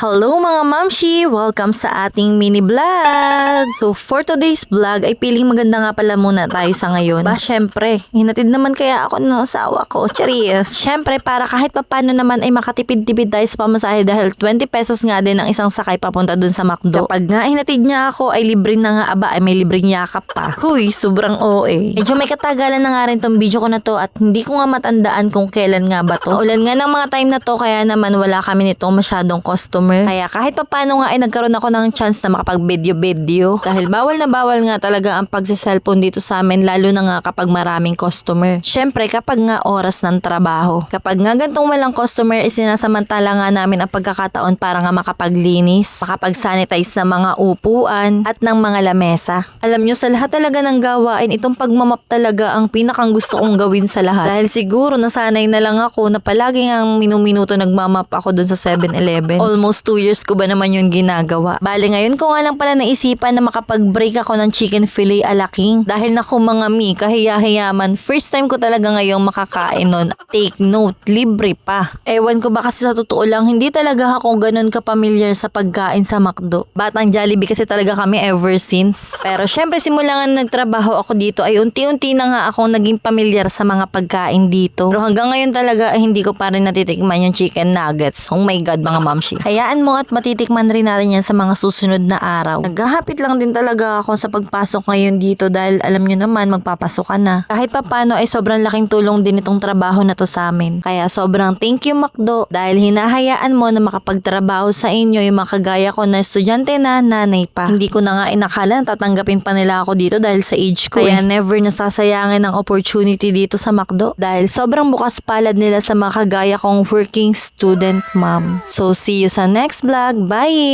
Hello mga mamshi! Welcome sa ating mini vlog! So for today's vlog ay piling maganda nga pala muna tayo sa ngayon. Ba syempre, hinatid naman kaya ako ng asawa ko. Cheers! Syempre para kahit papano naman ay makatipid-tipid tayo sa pamasahe dahil 20 pesos nga din ang isang sakay papunta dun sa McDo. Kapag nga hinatid niya ako ay libre na nga aba ay may libreng yakap pa. Huy, sobrang OA. Medyo may katagalan na nga rin tong video ko na to at hindi ko nga matandaan kung kailan nga ba to. Ulan nga ng mga time na to kaya naman wala kami nito masyadong customer. Kaya kahit papano nga ay nagkaroon ako ng chance na makapag-video-video. Dahil bawal na bawal nga talaga ang pagsiselfone dito sa amin lalo na nga kapag maraming customer. Syempre kapag nga oras ng trabaho. Kapag nga gantong walang customer ay sinasamantala nga namin ang pagkakataon para nga makapaglinis, makapag-sanitize ng mga upuan at ng mga lamesa. Alam nyo sa lahat talaga ng gawain itong pagmamap talaga ang pinakang gusto kong gawin sa lahat. Dahil siguro nasanay na lang ako na palagi nga minuminuto nagmamap ako dun sa 7-Eleven. Almost 2 years ko ba naman yun ginagawa. Bale ngayon ko nga lang pala naisipan na makapag-break ako ng chicken fillet ala king. Dahil naku mga mi, kahiya-hiyaman, first time ko talaga ngayong makakain nun. Take note, libre pa. Ewan ko ba kasi sa totoo lang, hindi talaga ako ganun kapamilyar sa pagkain sa McDo. Batang Jollibee kasi talaga kami ever since. Pero syempre simula nga nagtrabaho ako dito ay unti-unti na nga akong naging pamilyar sa mga pagkain dito. Pero hanggang ngayon talaga ay hindi ko pa rin natitikman yung chicken nuggets. Oh my god mga mamshi. Hayaan mo at matitikman rin natin yan sa mga susunod na araw. Naghahapit lang din talaga ako sa pagpasok ngayon dito dahil alam nyo naman magpapasok ka na. Kahit papano ay sobrang laking tulong din itong trabaho na to sa amin. Kaya sobrang thank you Macdo dahil hinahayaan mo na makapagtrabaho sa inyo yung mga kagaya ko na estudyante na nanay pa. Hindi ko na nga inakala na tatanggapin pa nila ako dito dahil sa age ko. Kaya never nasasayangin ang opportunity dito sa Macdo dahil sobrang bukas palad nila sa mga kagaya kong working student mom. So see you sa next vlog. Bye!